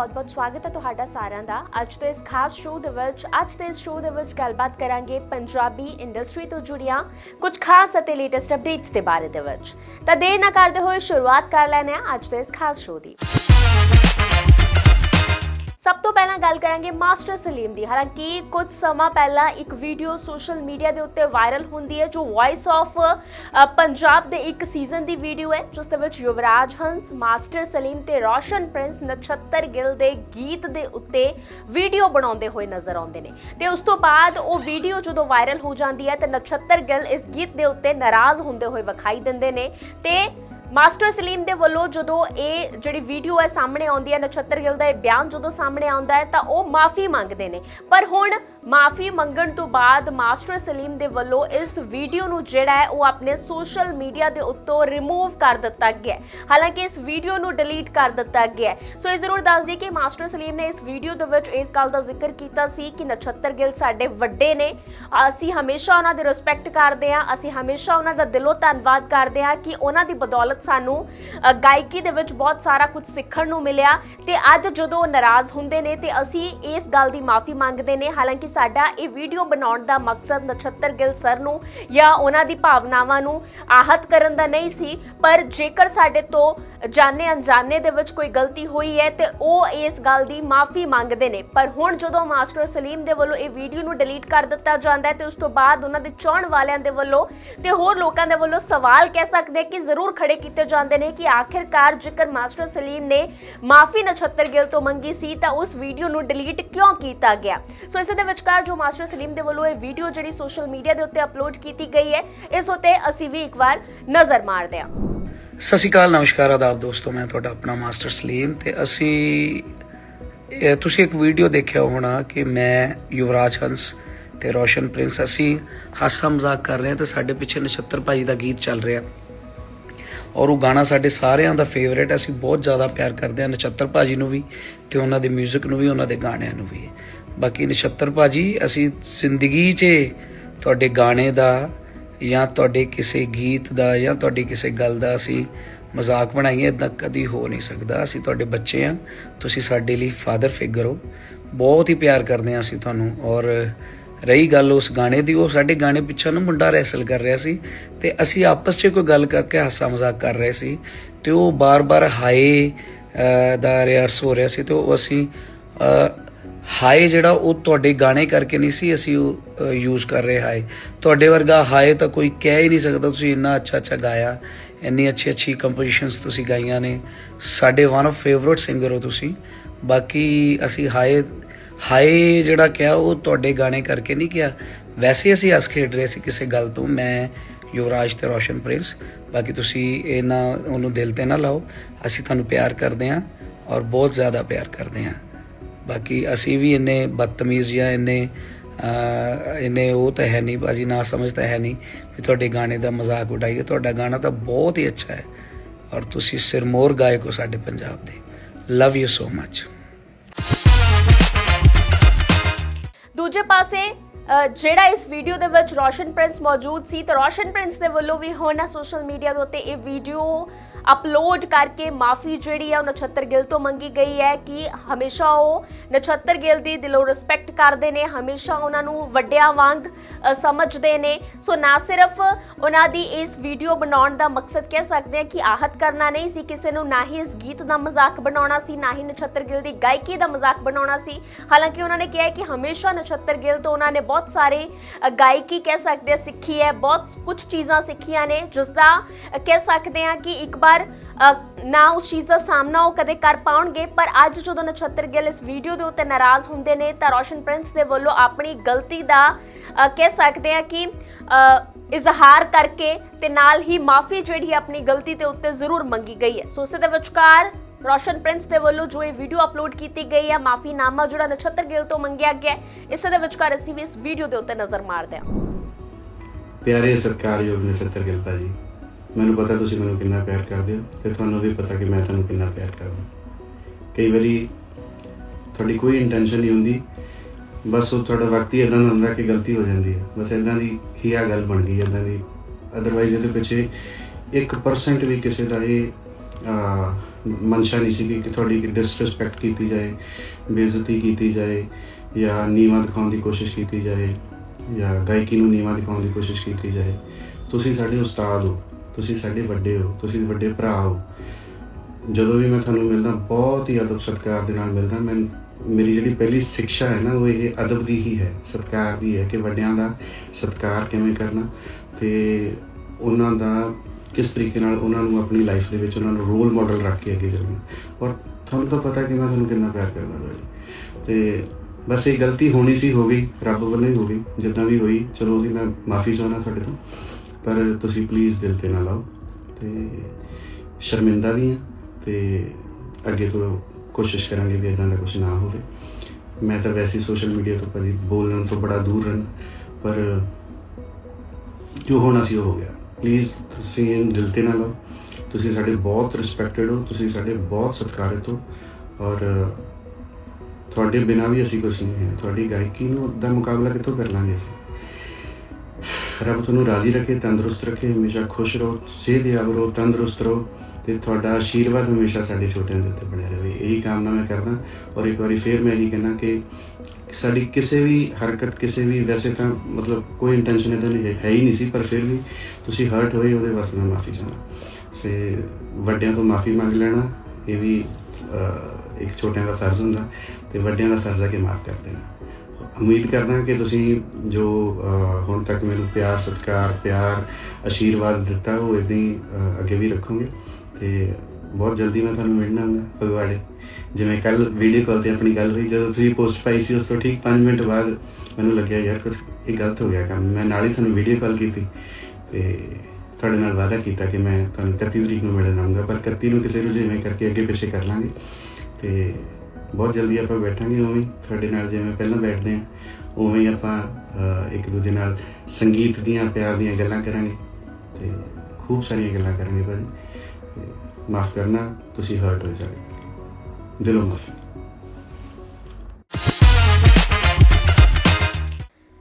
ਬਹੁਤ-ਬਹੁਤ ਸਵਾਗਤ ਹੈ ਤੁਹਾਡਾ ਸਾਰਿਆਂ ਦਾ। ਅੱਜ ਦੇ ਇਸ ਖਾਸ ਸ਼ੋਅ ਦੇ ਵਿੱਚ ਅੱਜ ਦੇ ਇਸ ਸ਼ੋਅ ਦੇ ਵਿੱਚ ਗੱਲਬਾਤ ਕਰਾਂਗੇ ਪੰਜਾਬੀ ਇੰਡਸਟਰੀ ਤੋਂ ਜੁੜੀਆਂ ਕੁਝ ਖਾਸ ਅਤੇ ਲੇਟੈਸਟ ਅਪਡੇਟਸ ਦੇ ਬਾਰੇ ਦੇ ਵਿੱਚ। ਤਾਂ ਦੇਰ ਨਾ ਕਰਦੇ ਹੋਏ ਸ਼ੁਰੂਆਤ ਕਰ ਲੈਂਦੇ ਹਾਂ ਅੱਜ ਦੇ ਇਸ ਖਾਸ ਸ਼ੋਅ ਦੀ। ਸਭ ਤੋਂ ਪਹਿਲਾਂ ਗੱਲ ਕਰਾਂਗੇ ਮਾਸਟਰ ਸਲੀਮ ਦੀ। ਹਾਲਾਂਕਿ ਕੁਝ ਸਮਾਂ ਪਹਿਲਾਂ ਇੱਕ ਵੀਡੀਓ ਸੋਸ਼ਲ ਮੀਡੀਆ ਦੇ ਉੱਤੇ ਵਾਇਰਲ ਹੁੰਦੀ ਹੈ, ਜੋ ਵਾਇਸ ਆਫ ਪੰਜਾਬ ਦੇ ਇੱਕ ਸੀਜ਼ਨ ਦੀ ਵੀਡੀਓ ਹੈ, ਜਿਸ ਦੇ ਵਿੱਚ ਯੁਵਰਾਜ ਹੰਸ, ਮਾਸਟਰ ਸਲੀਮ ਤੇ ਰੋਸ਼ਨ ਪ੍ਰਿੰਸ ਨਛੱਤਰ ਗਿੱਲ ਦੇ ਗੀਤ ਦੇ ਉੱਤੇ ਵੀਡੀਓ ਬਣਾਉਂਦੇ ਹੋਏ ਨਜ਼ਰ ਆਉਂਦੇ ਨੇ। ਤੇ ਉਸ ਤੋਂ ਬਾਅਦ ਉਹ ਵੀਡੀਓ ਜਦੋਂ ਵਾਇਰਲ ਹੋ ਜਾਂਦੀ ਹੈ, ਤੇ ਨਛੱਤਰ ਗਿੱਲ ਇਸ ਗੀਤ ਦੇ ਉੱਤੇ ਨਾਰਾਜ਼ ਹੁੰਦੇ ਹੋਏ ਵਿਖਾਈ ਦਿੰਦੇ ਨੇ ਤੇ ਮਾਸਟਰ ਸਲੀਮ ਦੇ ਵੱਲੋਂ ਜਦੋਂ ਇਹ ਜਿਹੜੀ ਵੀਡੀਓ ਹੈ ਸਾਹਮਣੇ ਆਉਂਦੀ ਹੈ, ਨਛੱਤਰ ਗਿੱਲ ਦਾ ਇਹ ਬਿਆਨ ਜਦੋਂ ਸਾਹਮਣੇ ਆਉਂਦਾ ਹੈ, ਤਾਂ ਉਹ ਮਾਫੀ ਮੰਗਦੇ ਨੇ। ਪਰ ਹੁਣ ਮਾਫੀ ਮੰਗਣ ਤੋਂ ਬਾਅਦ ਮਾਸਟਰ ਸਲੀਮ ਦੇ ਵੱਲੋਂ ਇਸ ਵੀਡੀਓ ਨੂੰ ਜਿਹੜਾ ਹੈ, ਉਹ ਆਪਣੇ ਸੋਸ਼ਲ ਮੀਡੀਆ ਦੇ ਉੱਤੋਂ ਰਿਮੂਵ ਕਰ ਦਿੱਤਾ ਗਿਆ ਹਾਲਾਂਕਿ ਇਸ ਵੀਡੀਓ ਨੂੰ ਡਿਲੀਟ ਕਰ ਦਿੱਤਾ ਗਿਆ ਸੋ ਇਹ ਜ਼ਰੂਰ ਦੱਸ ਦਈਏ ਕਿ ਮਾਸਟਰ ਸਲੀਮ ਨੇ ਇਸ ਵੀਡੀਓ ਦੇ ਵਿੱਚ ਇਸ ਗੱਲ ਦਾ ਜ਼ਿਕਰ ਕੀਤਾ ਸੀ ਕਿ ਨਛੱਤਰ ਗਿੱਲ ਸਾਡੇ ਵੱਡੇ ਨੇ। ਅਸੀਂ ਹਮੇਸ਼ਾ ਉਹਨਾਂ ਦੀ ਰਿਸਪੈਕਟ ਕਰਦੇ ਹਾਂ, ਅਸੀਂ ਹਮੇਸ਼ਾ ਉਹਨਾਂ ਦਾ ਦਿਲੋਂ ਧੰਨਵਾਦ ਕਰਦੇ ਹਾਂ ਕਿ ਉਹਨਾਂ ਦੀ ਬਦੌਲਤ ਸਾਨੂੰ ਗਾਇਕੀ ਦੇ ਵਿੱਚ ਬਹੁਤ ਸਾਰਾ ਕੁਝ ਸਿੱਖਣ ਨੂੰ ਮਿਲਿਆ ਤੇ ਅੱਜ ਜਦੋਂ ਉਹ ਨਾਰਾਜ਼ ਹੁੰਦੇ ਨੇ ਤੇ ਅਸੀਂ ਇਸ ਗੱਲ ਦੀ ਮਾਫੀ ਮੰਗਦੇ ਨੇ, ਹਾਲਾਂਕਿ ਸਾਡਾ ਇਹ ਵੀਡੀਓ ਬਣਾਉਣ ਦਾ ਮਕਸਦ ਨਛੱਤਰ ਗਿੱਲ ਸਰ ਨੂੰ ਜਾਂ ਉਹਨਾਂ ਦੀ ਭਾਵਨਾਵਾਂ ਨੂੰ ਆਹਤ ਕਰਨ ਦਾ ਨਹੀਂ ਸੀ, ਪਰ ਜੇਕਰ ਸਾਡੇ ਤੋਂ ਜਾਣੇ ਅਣਜਾਣੇ ਦੇ ਵਿੱਚ ਕੋਈ ਗਲਤੀ ਹੋਈ ਹੈ ਤੇ ਉਹ ਇਸ ਗੱਲ ਦੀ ਮਾਫੀ ਮੰਗਦੇ ਨੇ। ਪਰ ਹੁਣ ਜਦੋਂ ਮਾਸਟਰ ਸਲੀਮ ਦੇ ਵੱਲੋਂ ਇਹ ਵੀਡੀਓ ਨੂੰ ਡਿਲੀਟ ਕਰ ਦਿੱਤਾ ਜਾਂਦਾ ਹੈ ਤੇ ਉਸ ਤੋਂ ਬਾਅਦ ਉਹਨਾਂ ਦੇ ਚਾਹਣ ਵਾਲਿਆਂ ਦੇ ਵੱਲੋਂ ਤੇ ਹੋਰ ਲੋਕਾਂ ਦੇ ਵੱਲੋਂ ਸਵਾਲ ਕਹਿ ਸਕਦੇ ਕਿ ਜ਼ਰੂਰ ਖੜੇ ਕੀਤੇ ਜਾਂਦੇ ਨੇ ਕਿ ਆਖਿਰਕਾਰ ਜੇਕਰ ਮਾਸਟਰ ਸਲੀਮ ਨੇ ਮਾਫੀ ਨਛੱਤਰ ਗਿੱਲ ਤੋਂ ਮੰਗੀ ਸੀ ਤਾਂ ਉਸ ਵੀਡੀਓ ਨੂੰ ਡਿਲੀਟ ਕਿਉਂ ਕੀਤਾ ਗਿਆ? ਸੋ ਇਸੇ ਦੇ ਵਿਚਕਾਰ ਜੋ ਮਾਸਟਰ ਸਲੀਮ ਦੇ ਵੱਲੋਂ ਇਹ ਵੀਡੀਓ ਜਿਹੜੀ ਸੋਸ਼ਲ ਮੀਡੀਆ ਦੇ ਉੱਤੇ ਅਪਲੋਡ ਕੀਤੀ ਗਈ ਹੈ, ਇਸ ਉੱਤੇ ਅਸੀਂ ਵੀ ਇੱਕ ਵਾਰ ਨਜ਼ਰ ਮਾਰਦੇ ਹਾਂ। ਸਤਿ ਸ਼੍ਰੀ ਅਕਾਲ, ਨਮਸਕਾਰ, ਆਦਾਬ ਦੋਸਤੋ, ਮੈਂ ਤੁਹਾਡਾ ਆਪਣਾ ਮਾਸਟਰ ਸਲੀਮ ਤੇ ਅਸੀਂ ਤੁਸੀਂ ਇੱਕ ਵੀਡੀਓ ਦੇਖਿਆ ਹੋਣਾ ਕਿ ਮੈਂ ਯੁਵਰਾਜ ਹੰਸ ਤੇ ਰੋਸ਼ਨ ਪ੍ਰਿੰਸ, ਅਸੀਂ ਹਾਸਾ ਮਜ਼ਾਕ ਕਰ ਰਹੇ ਹਾਂ ਤੇ ਸਾਡੇ ਪਿੱਛੇ ਨਛੱਤਰ ਭਾਜੀ ਦਾ ਗੀਤ ਚੱਲ ਰਿਹਾ। ਔਰ ਉਹ ਗਾਣਾ ਸਾਡੇ ਸਾਰਿਆਂ ਦਾ ਫੇਵਰੇਟ ਅਸੀਂ ਬਹੁਤ ਜ਼ਿਆਦਾ ਪਿਆਰ ਕਰਦੇ ਹਾਂ ਨਛੱਤਰ ਭਾਜੀ ਨੂੰ ਵੀ ਤੇ ਉਹਨਾਂ ਦੇ 뮤직 ਨੂੰ ਵੀ, ਉਹਨਾਂ ਦੇ ਗਾਣਿਆਂ ਨੂੰ ਵੀ। ਬਾਕੀ ਨਛੱਤਰ ਭਾਜੀ, ਅਸੀਂ ਜ਼ਿੰਦਗੀ 'ਚ ਤੁਹਾਡੇ ਗਾਣੇ ਦਾ ਜਾਂ ਤੁਹਾਡੇ ਕਿਸੇ ਗੀਤ ਦਾ ਜਾਂ ਤੁਹਾਡੀ ਕਿਸੇ ਗੱਲ ਦਾ ਅਸੀਂ ਮਜ਼ਾਕ ਬਣਾਈਏ ਇਦਾਂ ਕਦੀ ਹੋ ਨਹੀਂ ਸਕਦਾ। ਅਸੀਂ ਤੁਹਾਡੇ ਬੱਚੇ ਆ ਤੁਸੀਂ ਸਾਡੇ ਲਈ ਫਾਦਰ ਫਿਗਰ ਹੋ। ਬਹੁਤ ਹੀ ਪਿਆਰ ਕਰਦੇ ਆ ਅਸੀਂ ਤੁਹਾਨੂੰ। ਔਰ ਰਹੀ ਗੱਲ ਉਸ ਗਾਣੇ ਦੀ, ਉਹ ਸਾਡੇ ਗਾਣੇ ਪਿੱਛੇ ਨਾ ਮੁੰਡਾ ਰੈਸਲ ਕਰ ਰਿਹਾ ਸੀ ਤੇ ਅਸੀਂ ਆਪਸ 'ਚ ਕੋਈ ਗੱਲ ਕਰਕੇ ਹਾਸਾ ਮਜ਼ਾਕ ਕਰ ਰਹੇ ਸੀ ਤੇ ਉਹ ਬਾਰ-ਬਾਰ ਹਾਏ ਦਾ ਰਿਹਰਸ ਹੋ ਰਿਹਾ ਸੀ ਤੇ ਉਹ ਅਸੀਂ ਹਾਏ ਜਿਹੜਾ ਉਹ ਤੁਹਾਡੇ ਗਾਣੇ ਕਰਕੇ ਨਹੀਂ ਸੀ ਅਸੀਂ ਉਹ ਯੂਜ਼ ਕਰ ਰਹੇ ਹਾਏ। ਤੁਹਾਡੇ ਵਰਗਾ ਹਾਏ ਤਾਂ ਕੋਈ ਕਹਿ ਹੀ ਨਹੀਂ ਸਕਦਾ ਤੁਸੀਂ ਇੰਨਾ ਅੱਛਾ ਅੱਛਾ ਗਾਇਆ, ਇੰਨੀ ਅੱਛੀ ਅੱਛੀ ਕੰਪੋਜੀਸ਼ਨਸ ਤੁਸੀਂ ਗਾਈਆਂ ਨੇ। ਸਾਡੇ ਵਨ ਆਫ ਫੇਵਰਿਟ ਸਿੰਗਰ ਹੋ ਤੁਸੀਂ। ਬਾਕੀ ਅਸੀਂ ਹਾਏ ਹਾਏ ਜਿਹੜਾ ਕਿਹਾ ਉਹ ਤੁਹਾਡੇ ਗਾਣੇ ਕਰਕੇ ਨਹੀਂ ਕਿਹਾ। ਵੈਸੇ ਅਸੀਂ ਹੱਸ ਖੇਡ ਰਹੇ ਸੀ ਕਿਸੇ ਗੱਲ ਤੋਂ। ਮੈਂ ਯੁਵਰਾਜ ਤੇ ਰੋਸ਼ਨ ਪ੍ਰਿੰਸ। ਬਾਕੀ ਤੁਸੀਂ ਇਹ ਨਾ ਉਹਨੂੰ ਦਿਲ ਤੇ ਨਾ ਲਾਓ। ਅਸੀਂ ਤੁਹਾਨੂੰ ਪਿਆਰ ਕਰਦੇ ਹਾਂ ਔਰ ਬਹੁਤ ਜ਼ਿਆਦਾ ਪਿਆਰ ਕਰਦੇ ਹਾਂ। ਬਾਕੀ ਅਸੀਂ ਵੀ ਇੰਨੇ ਬਦਤਮੀਜ਼ ਜਾਂ ਇੰਨੇ ਅਹ, ਇੰਨੇ ਉਹ ਤਾਂ ਹੈ ਨਹੀਂ ਬਾਜੀ ਨਾ ਸਮਝ ਤਾਂ ਹੈ ਨਹੀਂ ਵੀ ਤੁਹਾਡੇ ਗਾਣੇ ਦਾ ਮਜ਼ਾਕ ਉਡਾਈਏ। ਤੁਹਾਡਾ ਗਾਣਾ ਤਾਂ ਬਹੁਤ ਹੀ ਅੱਛਾ ਹੈ। ਔਰ ਤੁਸੀਂ ਸਿਰਮੋਰ ਗਾਇਕ ਹੋ ਸਾਡੇ ਪੰਜਾਬ ਦੇ। ਲਵ ਯੂ ਸੋ ਮੱਚ ਦੂਜੇ ਪਾਸੇ ਅ, ਜਿਹੜਾ ਇਸ ਵੀਡੀਓ ਦੇ ਵਿੱਚ ਰੋਸ਼ਨ ਪ੍ਰਿੰਸ ਮੌਜੂਦ ਸੀ, ਤੇ ਰੋਸ਼ਨ ਪ੍ਰਿੰਸ ਦੇ ਵੱਲੋਂ ਵੀ ਹੁਣ ਸੋਸ਼ਲ ਮੀਡੀਆ ਦੇ ਉੱਤੇ ਇਹ ਵੀਡੀਓ ਅਪਲੋਡ ਕਰਕੇ ਮਾਫੀ ਜਿਹੜੀ ਹੈ ਉਹ ਨਛੱਤਰ ਗਿੱਲ ਤੋਂ ਮੰਗੀ ਗਈ ਹੈ ਕਿ ਹਮੇਸ਼ਾ ਉਹ ਨਛੱਤਰ ਗਿੱਲ ਦੀ ਦਿਲੋਂ ਰਿਸਪੈਕਟ ਕਰਦੇ ਨੇ, ਹਮੇਸ਼ਾ ਉਹਨਾਂ ਨੂੰ ਵੱਡਿਆਂ ਵਾਂਗ ਸਮਝਦੇ ਨੇ। ਸੋ ਨਾ ਸਿਰਫ ਉਹਨਾਂ ਦੀ ਇਸ ਵੀਡੀਓ ਬਣਾਉਣ ਦਾ ਮਕਸਦ ਕਹਿ ਸਕਦੇ ਹਾਂ ਕਿ ਆਹਤ ਕਰਨਾ ਨਹੀਂ ਸੀ, ਕਿਸੇ ਨੂੰ ਨਾ ਹੀ ਇਸ ਗੀਤ ਦਾ ਮਜ਼ਾਕ ਬਣਾਉਣਾ ਸੀ, ਨਾ ਹੀ ਨਛੱਤਰ ਗਿੱਲ ਦੀ ਗਾਇਕੀ ਦਾ ਮਜ਼ਾਕ ਬਣਾਉਣਾ ਸੀ। ਹਾਲਾਂਕਿ ਉਹਨਾਂ ਨੇ ਕਿਹਾ ਕਿ ਹਮੇਸ਼ਾ ਨਛੱਤਰ ਗਿੱਲ ਤੋਂ ਉਹਨਾਂ ਨੇ ਬਹੁਤ ਸਾਰੇ ਗਾਇਕੀ ਕਹਿ ਸਕਦੇ ਹਾਂ ਸਿੱਖੀ ਹੈ, ਬਹੁਤ ਕੁਝ ਚੀਜ਼ਾਂ ਸਿੱਖੀਆਂ ਨੇ ਜਿਸ ਦਾ ਕਹਿ ਸਕਦੇ ਹਾਂ ਕਿ ਇੱਕ ਵਾਰ ਨਾ ਉਸ ਚੀਜ਼ ਦਾ ਸਾਹਮਣਾ ਉਹ ਕਦੇ ਕਰ ਪਾਉਣਗੇ, ਪਰ ਅੱਜ ਜਦੋਂ ਨਛੱਤਰ ਗਿੱਲ ਇਸ ਵੀਡੀਓ ਦੇ ਉੱਤੇ ਨਾਰਾਜ਼ ਹੁੰਦੇ ਨੇ, ਤਾਂ ਰੋਸ਼ਨ ਪ੍ਰਿੰਸ ਦੇ ਵੱਲੋਂ ਆਪਣੀ ਗਲਤੀ ਦਾ ਕਹਿ ਸਕਦੇ ਹਾਂ ਕਿ ਇਜ਼ਹਾਰ ਕਰਕੇ ਤੇ ਨਾਲ ਹੀ ਮਾਫੀ ਜਿਹੜੀ ਆਪਣੀ ਗਲਤੀ ਦੇ ਉੱਤੇ ਜ਼ਰੂਰ ਮੰਗੀ ਗਈ ਹੈ। ਸੋ ਇਸੇ ਦੇ ਵਿਚਕਾਰ ਰੋਸ਼ਨ ਪ੍ਰਿੰਸ ਦੇ ਵੱਲੋਂ ਜੋ ਇਹ ਵੀਡੀਓ ਅਪਲੋਡ ਕੀਤੀ ਗਈ ਹੈ ਮਾਫੀਨਾਮਾ ਜਿਹੜਾ ਨਛੱਤਰ ਗਿੱਲ ਤੋਂ ਮੰਗਿਆ ਗਿਆ ਇਸੇ ਦੇ ਵਿਚਕਾਰ ਅਸੀਂ ਵੀ ਇਸ ਵੀਡੀਓ ਦੇ ਉੱਤੇ ਨਜ਼ਰ ਮਾਰਦੇ ਹਾਂ। ਪਿਆਰੇ ਸਤਿਕਾਰਯੋਗ ਨੇ ਗਿੱਲ ਭਾਜੀ, ਮੈਨੂੰ ਪਤਾ ਤੁਸੀਂ ਮੈਨੂੰ ਕਿੰਨਾ ਪਿਆਰ ਕਰਦੇ ਹੋ ਤੇ ਤੁਹਾਨੂੰ ਵੀ ਪਤਾ ਕਿ ਮੈਂ ਤੁਹਾਨੂੰ ਕਿੰਨਾ ਪਿਆਰ ਕਰਦਾ। ਕਈ ਵਾਰੀ ਤੁਹਾਡੀ ਕੋਈ ਇੰਟੈਂਸ਼ਨ ਨਹੀਂ ਹੁੰਦੀ, ਬਸ ਉਹ ਤੁਹਾਡਾ ਵਕਤ ਹੀ ਇਦਾਂ ਦਾ ਹੁੰਦਾ ਕਿ ਗਲਤੀ ਹੋ ਜਾਂਦੀ ਹੈ। ਬਸ ਇਦਾਂ ਦੀ ਹੀ ਆ ਗੱਲ ਬਣ ਗਈ ਇਦਾਂ ਦੀ। ਅਦਰਵਾਈਜ਼ ਇਹਦੇ ਪਿੱਛੇ 1% ਵੀ ਕਿਸੇ ਦਾ ਇਹ ਮਨਸ਼ਾ ਨਹੀਂ ਸੀ ਕਿ ਤੁਹਾਡੀ ਡਿਸਰੈਸਪੈਕਟ ਕੀਤੀ ਜਾਏ, ਬੇਇੱਜ਼ਤੀ ਕੀਤੀ ਜਾਏ, ਜਾਂ ਨੀਵਾਂ ਦਿਖਾਉਣ ਦੀ ਕੋਸ਼ਿਸ਼ ਕੀਤੀ ਜਾਏ, ਜਾਂ ਗਾਇਕੀ ਨੂੰ ਨੀਵਾਂ ਦਿਖਾਉਣ ਦੀ ਕੋਸ਼ਿਸ਼ ਕੀਤੀ ਜਾਏ। ਤੁਸੀਂ ਸਾਡੇ ਉਸਤਾਦ ਹੋ, ਤੁਸੀਂ ਸਾਡੇ ਵੱਡੇ ਹੋ, ਤੁਸੀਂ ਵੱਡੇ ਭਰਾ ਹੋ। ਜਦੋਂ ਵੀ ਮੈਂ ਤੁਹਾਨੂੰ ਮਿਲਦਾ, ਬਹੁਤ ਹੀ ਅਦਬ ਸਤਿਕਾਰ ਦੇ ਨਾਲ ਮਿਲਦਾ। ਮੈਂ, ਮੇਰੀ ਜਿਹੜੀ ਪਹਿਲੀ ਸਿੱਖਿਆ ਹੈ ਨਾ, ਉਹ ਇਹ ਅਦਬ ਦੀ ਹੀ ਹੈ, ਸਤਿਕਾਰ ਦੀ ਹੈ ਕਿ ਵੱਡਿਆਂ ਦਾ ਸਤਿਕਾਰ ਕਿਵੇਂ ਕਰਨਾ ਤੇ ਉਹਨਾਂ ਦਾ ਕਿਸ ਤਰੀਕੇ ਨਾਲ ਉਹਨਾਂ ਨੂੰ ਆਪਣੀ ਲਾਈਫ ਦੇ ਵਿੱਚ ਉਹਨਾਂ ਨੂੰ ਰੋਲ ਮਾਡਲ ਰੱਖ ਕੇ ਅੱਗੇ ਚੱਲਣਾ। ਔਰ ਤੁਹਾਨੂੰ ਤਾਂ ਪਤਾ ਕਿ ਮੈਂ ਤੁਹਾਨੂੰ ਕਿੰਨਾ ਪਿਆਰ ਕਰਦਾ ਹਾਂ ਤੇ ਬਸ ਇਹ ਗਲਤੀ ਹੋਣੀ ਸੀ, ਹੋ ਗਈ, ਰੱਬ ਵੱਲੋਂ ਹੀ ਹੋ ਗਈ, ਜਿੱਦਾਂ ਵੀ ਹੋਈ, ਚਲੋ ਉਹਦੀ ਮੈਂ ਮਾਫੀ ਚਾਹੁੰਦਾ ਤੁਹਾਡੇ ਤੋਂ, ਪਰ ਤੁਸੀਂ ਪਲੀਜ਼ ਦਿਲ ਤੇ ਨਾ ਲਾਓ। ਤੇ ਸ਼ਰਮਿੰਦਾ ਵੀ ਹਾਂ, ਤੇ ਅੱਗੇ ਤੋਂ ਕੋਸ਼ਿਸ਼ ਕਰਾਂਗੇ ਵੀ ਇਦਾਂ ਦਾ ਕੁਝ ਨਾ ਹੋਵੇ। ਮੈਂ ਤਾਂ ਵੈਸੇ ਸੋਸ਼ਲ ਮੀਡੀਆ ਤੋਂ ਭਾਜੀ ਬੋਲਣ ਤੋਂ ਬੜਾ ਦੂਰ ਰਹਿਣਾ ਪਰ ਜੋ ਹੋਣਾ ਸੀ ਉਹ ਹੋ ਗਿਆ। ਪਲੀਜ਼ ਤੁਸੀਂ ਦਿਲ ਤੇ ਨਾ ਲਓ। ਤੁਸੀਂ ਸਾਡੇ ਬਹੁਤ ਰਿਸਪੈਕਟਡ ਹੋ, ਤੁਸੀਂ ਸਾਡੇ ਬਹੁਤ ਸਤਿਕਾਰਿਤ ਹੋ। ਔਰ, ਤੁਹਾਡੇ ਬਿਨਾਂ ਵੀ ਅਸੀਂ ਕੁਝ ਨਹੀਂ ਹੈ। ਤੁਹਾਡੀ ਗਾਇਕੀ ਨੂੰ ਦਾ ਮੁਕਾਬਲਾ ਕਿੱਥੋਂ ਕਰ ਲਾਂਗੇ ਅਸੀਂ? ਰੱਬ ਤੁਹਾਨੂੰ ਰਾਜ਼ੀ ਰੱਖੇ, ਤੰਦਰੁਸਤ ਰੱਖੇ, ਹਮੇਸ਼ਾ ਖੁਸ਼ ਰਹੋ ਸਿਹਤਯਾਬ ਰਹੋ, ਤੰਦਰੁਸਤ ਰਹੋ। ਤੇ ਤੁਹਾਡਾ ਆਸ਼ੀਰਵਾਦ ਹਮੇਸ਼ਾ ਸਾਡੇ ਛੋਟਿਆਂ ਦੇ ਉੱਤੇ ਬਣਿਆ ਰਹੇ। ਇਹੀ ਕਾਮਨਾ ਮੈਂ ਕਰਦਾ ਔਰ ਇੱਕ ਵਾਰੀ ਫੇਰ ਮੈਂ ਇਹੀ ਕਹਿਣਾ ਕਿ ਸਾਡੀ ਕਿਸੇ ਵੀ ਹਰਕਤ, ਕਿਸੇ ਵੀ ਵੈਸੇ ਤਾਂ ਮਤਲਬ ਕੋਈ ਇੰਟੈਂਸ਼ਨ ਇਹਦਾ ਨਹੀਂ ਹੈ, ਹੀ ਨਹੀਂ ਸੀ, ਪਰ ਫਿਰ ਵੀ ਤੁਸੀਂ ਹਰਟ ਹੋਏ, ਉਹਦੇ ਵਾਸਤੇ ਮੈਂ ਮਾਫੀ ਚਾਹੁੰਦਾ। ਤੇ ਵੱਡਿਆਂ ਤੋਂ ਮਾਫੀ ਮੰਗ ਲੈਣਾ, ਇਹ ਵੀ ਇੱਕ ਛੋਟਿਆਂ ਦਾ ਫਰਜ਼ ਹੁੰਦਾ, ਤੇ ਵੱਡਿਆਂ ਦਾ ਫਰਜ਼ ਹੈ ਕਿ ਮਾਫ ਕਰ ਦੇਣਾ। ਉਮੀਦ ਕਰਦਾ ਕਿ ਤੁਸੀਂ ਜੋ ਹੁਣ ਤੱਕ ਮੈਨੂੰ ਪਿਆਰ, ਸਤਿਕਾਰ, ਪਿਆਰ, ਆਸ਼ੀਰਵਾਦ ਦਿੱਤਾ, ਉਹ ਇਦਾਂ ਹੀ ਅੱਗੇ ਵੀ ਰੱਖੋਗੇ। ਤੇ ਬਹੁਤ ਜਲਦੀ ਮੈਂ ਤੁਹਾਨੂੰ ਮਿਲਣਾ ਹੁੰਦਾ ਫਗਵਾੜੇ ਜਿਵੇਂ ਕੱਲ ਵੀਡੀਓ ਕਾਲ ਤੇ ਆਪਣੀ ਗੱਲ ਹੋਈ, ਜਦੋਂ ਤੁਸੀਂ ਪੋਸਟ ਪਾਈ ਸੀ, ਉਸ ਤੋਂ ਠੀਕ 5 ਮਿੰਟ ਬਾਅਦ ਮੈਨੂੰ ਲੱਗਿਆ, ਯਾਰ ਕੁਝ ਇਹ ਗਲਤ ਹੋ ਗਿਆ ਕੰਮ। ਮੈਂ ਨਾਲ ਹੀ ਤੁਹਾਨੂੰ ਵੀਡੀਓ ਕਾਲ ਕੀਤੀ ਤੇ ਤੁਹਾਡੇ ਨਾਲ ਵਾਅਦਾ ਕੀਤਾ ਕਿ ਮੈਂ ਤੁਹਾਨੂੰ 31 ਤਰੀਕ ਨੂੰ ਮਿਲਣ ਆਉਂਗਾ ਪਰ 31 ਨੂੰ ਕਿਸੇ ਨੂੰ ਜਿਵੇਂ ਕਰਕੇ ਅੱਗੇ ਪਿੱਛੇ ਕਰ ਲਾਂਗੇ। ਤੇ ਬਹੁਤ ਜਲਦੀ ਆਪਾਂ ਬੈਠਾਂਗੇ ਉਵੇਂ ਹੀ, ਤੁਹਾਡੇ ਨਾਲ ਜਿਵੇਂ ਪਹਿਲਾਂ ਬੈਠਦੇ ਹਾਂ, ਉਵੇਂ ਹੀ ਆਪਾਂ ਇੱਕ ਦੂਜੇ ਨਾਲ ਸੰਗੀਤ ਦੀਆਂ, ਪਿਆਰ ਦੀਆਂ ਗੱਲਾਂ ਕਰਾਂਗੇ ਤੇ ਖੂਬ ਸਾਰੀਆਂ ਗੱਲਾਂ ਕਰਾਂਗੇ ਭਾਜੀ। ਤੇ ਮਾਫ ਕਰਨਾ, ਤੁਸੀਂ ਹਰਟ ਹੋਏ ਸਾਡੇ ਦਿਲੋਂ ਮਾਫੀ।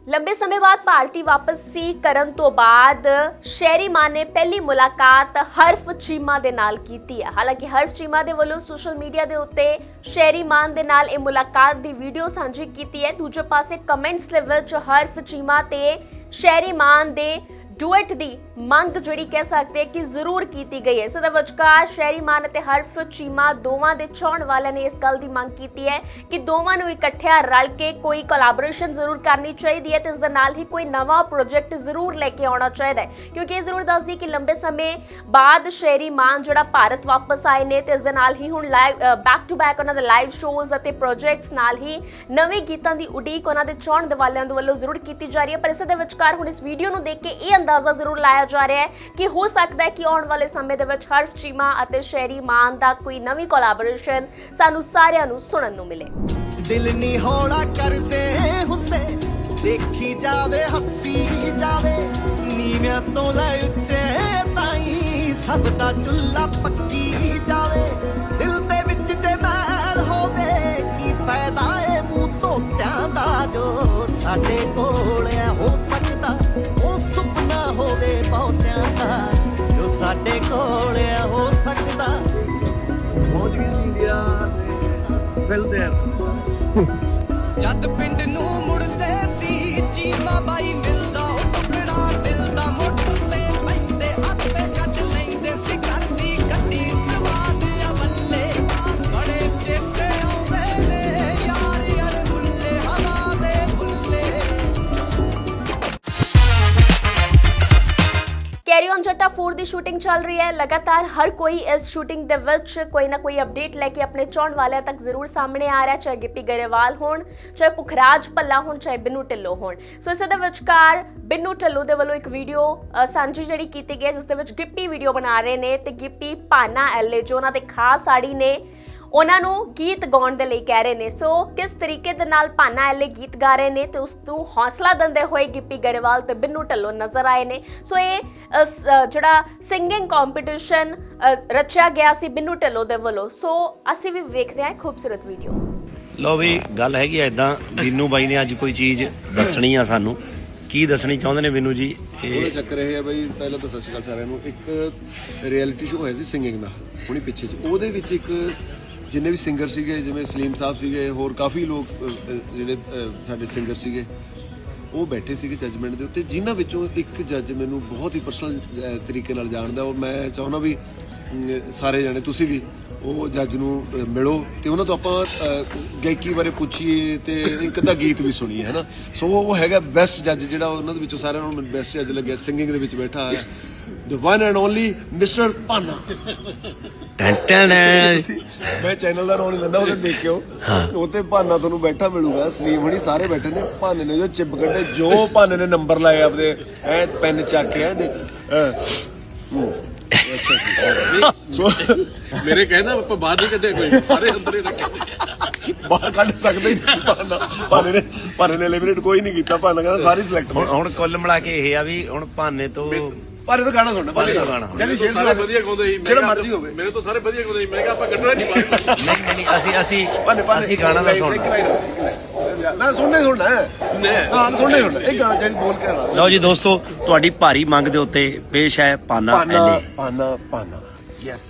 ਲੰਬੇ ਸਮੇਂ ਬਾਅਦ ਭਾਰਤੀ ਵਾਪਸੀ ਕਰਨ ਤੋਂ ਬਾਅਦ ਸ਼ੈਰੀ ਮਾਨ ਨੇ ਪਹਿਲੀ ਮੁਲਾਕਾਤ ਹਰਫ ਚੀਮਾ ਦੇ ਨਾਲ ਕੀਤੀ ਹੈ। ਹਾਲਾਂਕਿ ਹਰਫ ਚੀਮਾ ਦੇ ਵੱਲੋਂ ਸੋਸ਼ਲ ਮੀਡੀਆ ਦੇ ਉੱਤੇ ਸ਼ੈਰੀ ਮਾਨ ਦੇ ਨਾਲ ਇਹ ਮੁਲਾਕਾਤ ਦੀ ਵੀਡੀਓ ਸਾਂਝੀ ਕੀਤੀ ਹੈ। ਦੂਜੇ ਪਾਸੇ ਕਮੈਂਟਸ ਦੇ ਵਿੱਚ ਹਰਫ ਚੀਮਾ ਤੇ ਸ਼ੈਰੀ ਮਾਨ ਦੇ ਡੁਐਟ ਦੀ ਮੰਗ ਜਿਹੜੀ ਕਹਿ ਸਕਦੇ ਕਿ ਜ਼ਰੂਰ ਕੀਤੀ ਗਈ ਹੈ। ਇਸ ਦੇ ਵਿਚਕਾਰ ਸ਼ਹਿਰੀ ਮਾਨ ਅਤੇ ਹਰਫ ਚੀਮਾ ਦੋਵਾਂ ਦੇ ਚਾਹਣ ਵਾਲਿਆਂ ਨੇ ਇਸ ਗੱਲ ਦੀ ਮੰਗ ਕੀਤੀ ਹੈ ਕਿ ਦੋਵਾਂ ਨੂੰ ਇਕੱਠਿਆਂ ਰਲ ਕੇ ਕੋਈ ਕੋਲੈਬੋਰੇਸ਼ਨ ਜ਼ਰੂਰ ਕਰਨੀ ਚਾਹੀਦੀ ਹੈ ਤੇ ਇਸ ਦੇ ਨਾਲ ਹੀ ਕੋਈ ਨਵਾਂ ਪ੍ਰੋਜੈਕਟ ਜ਼ਰੂਰ ਲੈ ਕੇ ਆਉਣਾ ਚਾਹੀਦਾ ਹੈ। ਕਿਉਂਕਿ ਇਹ ਜ਼ਰੂਰ ਦੱਸਦੀ ਕਿ ਲੰਬੇ ਸਮੇਂ ਬਾਅਦ ਸ਼ਹਿਰੀ ਮਾਨ ਜਿਹੜਾ ਭਾਰਤ ਵਾਪਸ ਆਏ ਨੇ ਤੇ ਇਸ ਦੇ ਨਾਲ ਹੀ ਹੁਣ ਲਾਈਵ ਬੈਕ ਟੂ ਬੈਕ ਉਹਨਾਂ ਦੇ ਲਾਈਵ ਸ਼ੋਜ਼ ਅਤੇ ਪ੍ਰੋਜੈਕਟਸ ਨਾਲ ਹੀ ਨਵੇਂ ਗੀਤਾਂ ਦੀ ਉਡੀਕ ਉਹਨਾਂ ਦੇ ਚਾਹਣ ਦੇ ਵਾਲਿਆਂ ਦੇ ਵੱਲੋਂ ਜ਼ਰੂਰ ਕੀਤੀ ਜਾ ਰਹੀ ਹੈ। ਪਰ ਇਸ ਦੇ ਵਿਚਕਾਰ ਹੁਣ ਇਸ ਵੀਡੀਓ ਨੂੰ ਦੇਖ ਕੇ ਇਹ ਅੰਦਾਜ਼ਾ ਜ਼ਰੂਰ ਲਾਇਆ ਜਾ ਰਿਹਾ ਹੈ ਕਿ ਹੋ ਸਕਦਾ ਹੈ ਕਿ ਆਉਣ ਵਾਲੇ ਸਮੇਂ ਦੇ ਵਿੱਚ ਹਰਫ ਚੀਮਾ ਅਤੇ ਸ਼ੈਰੀ ਮਾਨ ਦਾ ਕੋਈ ਨਵੀਂ ਕੋਲੈਬੋਰੇਸ਼ਨ ਸਾਨੂੰ ਸਾਰਿਆਂ ਨੂੰ ਸੁਣਨ ਨੂੰ ਮਿਲੇ। ਦਿਲ ਨਹੀਂ ਹੌਲਾ ਕਰਦੇ ਹੁੰਦੇ, ਦੇਖੀ ਜਾਵੇ, ਹੱਸੀ ਜਾਵੇ, ਨੀਵਿਆਂ ਤੋਂ ਲੈ ਉੱਚੇ ਤਾਈਂ ਸਭ ਦਾ ਚੁੱਲਾ ਪੱਕੀ ਤੇ ਮਿਲਦੇ ਜਦ ਕੈਰੀ ਔਨ ਜੱਟਾ 4 ਦੀ ਸ਼ੂਟਿੰਗ ਚੱਲ ਰਹੀ ਹੈ। ਲਗਾਤਾਰ ਹਰ ਕੋਈ ਇਸ ਸ਼ੂਟਿੰਗ ਦੇ ਵਿੱਚ ਕੋਈ ਨਾ ਕੋਈ ਅਪਡੇਟ ਲੈ ਕੇ ਆਪਣੇ ਚਾਹਣ ਵਾਲਿਆਂ ਤੱਕ ਜ਼ਰੂਰ ਸਾਹਮਣੇ ਆ ਰਿਹਾ ਚਾਹੇ ਗਿੱਪੀ ਗਰੇਵਾਲ ਹੋਣ ਚਾਹੇ ਪੁਖਰਾਜ ਭੱਲਾ ਹੋਣ ਚਾਹੇ ਬਿੰਨੂ ਢਿੱਲੋਂ ਹੋਣ। ਸੋ ਇਸ ਦੇ ਵਿਚਕਾਰ ਬਿੰਨੂ ਢਿੱਲੋਂ ਦੇ ਵੱਲੋਂ ਇੱਕ ਵੀਡੀਓ ਸਾਂਝੀ ਜਿਹੜੀ ਕੀਤੀ ਗਈ ਹੈ, ਜਿਸ ਦੇ ਵਿੱਚ ਗਿੱਪੀ ਵੀਡੀਓ ਬਣਾ ਰਹੇ ਨੇ ਤੇ ਗਿੱਪੀ ਪਾਨਾ ਐਲਏ ਜੋ ਉਹਨਾਂ ਦੇ ਖਾਸ ਸਾੜੀ ਨੇ। ਉਹਨਾਂ ਨੂੰ ਗੀਤ ਗਾਉਣ ਦੇ ਲਈ ਕਹਿ ਰਹੇ ਨੇ। ਸੋ ਕਿਸ ਤਰੀਕੇ ਦੇ ਨਾਲ ਭਾਨਾ ਐਲੇ ਗੀਤ ਗਾ ਰਹੇ ਨੇ ਤੇ ਉਸ ਨੂੰ ਹੌਸਲਾ ਦਿੰਦੇ ਹੋਏ ਗਿੱਪੀ ਗਰੇਵਾਲ ਤੇ ਬਿੰਨੂ ਢੱਲੋਂ ਨਜ਼ਰ ਆਏ ਨੇ। ਸੋ ਇਹ ਜਿਹੜਾ ਸਿੰਗਿੰਗ ਕੰਪੀਟੀਸ਼ਨ ਰਚਿਆ ਗਿਆ ਸੀ ਬਿੰਨੂ ਢੱਲੋਂ ਦੇ ਵੱਲੋਂ। ਸੋ ਅਸੀਂ ਵੀ ਵੇਖਦੇ ਹਾਂ ਖੂਬਸੂਰਤ ਵੀਡੀਓ। ਲੋ ਵੀ ਗੱਲ ਹੈਗੀ ਐ ਇਦਾਂ ਬੀਨੂ ਬਾਈ ਨੇ ਅੱਜ ਕੋਈ ਚੀਜ਼ ਦੱਸਣੀ ਆ ਸਾਨੂੰ। ਕੀ ਦੱਸਣੀ ਚਾਹੁੰਦੇ ਨੇ ਵਿਨੂ ਜੀ? ਇਹ ਚੱਕਰ ਇਹ ਹੈ ਬਈ ਪਹਿਲਾਂ ਤਾਂ ਸਤਿ ਸ਼੍ਰੀ ਅਕਾਲ ਸਾਰਿਆਂ ਨੂੰ। ਇੱਕ ਰਿਐਲਿਟੀ ਸ਼ੋਅ ਹੋਇਆ ਸੀ ਸਿੰਗਿੰਗ ਦਾ ਹੁਣੀ ਪਿੱਛੇ ਚ। ਉਹਦੇ ਵਿੱਚ ਇੱਕ ਜਿੰਨੇ ਵੀ ਸਿੰਗਰ ਸੀਗੇ, ਜਿਵੇਂ ਸਲੀਮ ਸਾਹਿਬ ਸੀਗੇ, ਹੋਰ ਕਾਫੀ ਲੋਕ ਜਿਹੜੇ ਸਾਡੇ ਸਿੰਗਰ ਸੀਗੇ, ਉਹ ਬੈਠੇ ਸੀਗੇ ਜੱਜਮੈਂਟ ਦੇ ਉੱਤੇ, ਜਿਨ੍ਹਾਂ ਵਿੱਚੋਂ ਇੱਕ ਜੱਜ ਮੈਨੂੰ ਬਹੁਤ ਹੀ ਪਰਸਨਲ ਤਰੀਕੇ ਨਾਲ ਜਾਣਦਾ ਔਰ ਮੈਂ ਚਾਹੁੰਦਾ ਵੀ ਸਾਰੇ ਜਾਣੇ, ਤੁਸੀਂ ਵੀ ਉਹ ਜੱਜ ਨੂੰ ਮਿਲੋ ਤੇ ਉਹਨਾਂ ਤੋਂ ਆਪਾਂ ਗਾਇਕੀ ਬਾਰੇ ਪੁੱਛੀਏ ਤੇ ਇੱਕ ਅੱਧਾ ਗੀਤ ਵੀ ਸੁਣੀਏ, ਹੈਨਾ? ਸੋ ਉਹ ਹੈਗਾ ਬੈਸਟ ਜੱਜ ਜਿਹੜਾ ਉਹਨਾਂ ਦੇ ਵਿੱਚੋਂ ਸਾਰਿਆਂ ਨੂੰ ਬੈਸਟ ਜੱਜ ਲੱਗਿਆ ਸਿੰਗਿੰਗ ਦੇ ਵਿੱਚ ਬੈਠਾ ਹੈ the one and only mister Pana ਟੈਂ ਟੈਂ ਟੈਂ। ਮੈਂ ਚੈਨਲ ਦਾ ਨਾਮ ਨਹੀਂ ਲੈਂਦਾ ਉਹਦੇ ਦੇਖਿਓ। ਉੱਤੇ ਭਾਨਾ ਤੁਹਾਨੂੰ ਬੈਠਾ ਮਿਲੂਗਾ। ਸਲੀਮ ਹੁਣੀ ਸਾਰੇ ਬੈਠੇ ਨੇ। ਭਾਨੇ ਨੇ ਜੋ ਚਿਪ ਕੱਢੇ ਜੋ ਭਾਨੇ ਨੇ ਨੰਬਰ ਲਾਏ ਆਪਦੇ ਐ ਪੈਨ ਚੱਕ ਕੇ ਐਂ ਦੇ। ਸੋ ਮੇਰੇ ਕਹਿੰਦਾ ਆਪਾਂ ਬਾਹਰ ਨਹੀਂ ਕੱਢਿਆ ਕੋਈ। ਸਾਰੇ ਅੰਦਰ ਹੀ ਰੱਖੇ ਬਾਹਰ ਕੱਢ ਸਕਦੇ ਨਹੀਂ ਭਾਨਾ ਭਾਨੇ ਨੇ ਭਾਨੇ ਨੇ ਐਲੀਮੀਨੇਟ ਕੋਈ ਨਹੀਂ ਕੀਤਾ। ਭਾਨਾ ਕਹਿੰਦਾ ਸਾਰੇ ਸਿਲੈਕਟ ਹੁਣ ਹੁਣ ਕੁੱਲ ਮਿਲਾ ਕੇ ਇਹ ਆ ਵੀ ਹੁਣ ਭਾਨੇ ਤੋਂ ਭਾਨੇ ਤੋਂ ਗਾਣਾ ਸੁਣਨਾ ਤੋਂ ਗਾਣਾ। ਚੱਲੀ ਸ਼ੇਰ ਸਾਰੇ ਵਧੀਆ ਗਾਉਂਦੇ ਸੀ। ਜਿਹੜਾ ਮਰਜ਼ੀ ਹੋਵੇ। ਮੇਰੇ ਤੋਂ ਸਾਰੇ ਵਧੀਆ ਗਾਉਂਦੇ ਸੀ। ਮੈਂ ਕਿਹਾ ਆਪਾਂ ਕੱਢਣਾ ਨਹੀਂ ਨਹੀਂ ਨਹੀਂ, ਅਸੀਂ ਅਸੀਂ ਅਸੀਂ ਗਾਣਾ ਦਾ ਸੁਣਨਾ। ਲਾਈਨ, ਇੱਕ ਲਾਈਨ। ਨਾ ਸੁਣਨੇ ਸੁਣਨਾ। ਹੈ। ਹਾਂ ਸੁਣਨੇ ਸੁਣਨਾ। ਇਹ ਗਾਣਾ ਜਿਹੜੀ ਬੋਲ ਕੇ ਨਾ ਲਓ ਜੀ ਦੋਸਤੋ ਤੁਹਾਡੀ ਭਾਰੀ ਮੰਗ ਦੇ ਉੱਤੇ ਪੇਸ਼ ਹੈ ਪਾਨਾ ਪਾਨਾ ਐਲੇ ਪਾਨਾ ਪਾਨਾ। ਯੈਸ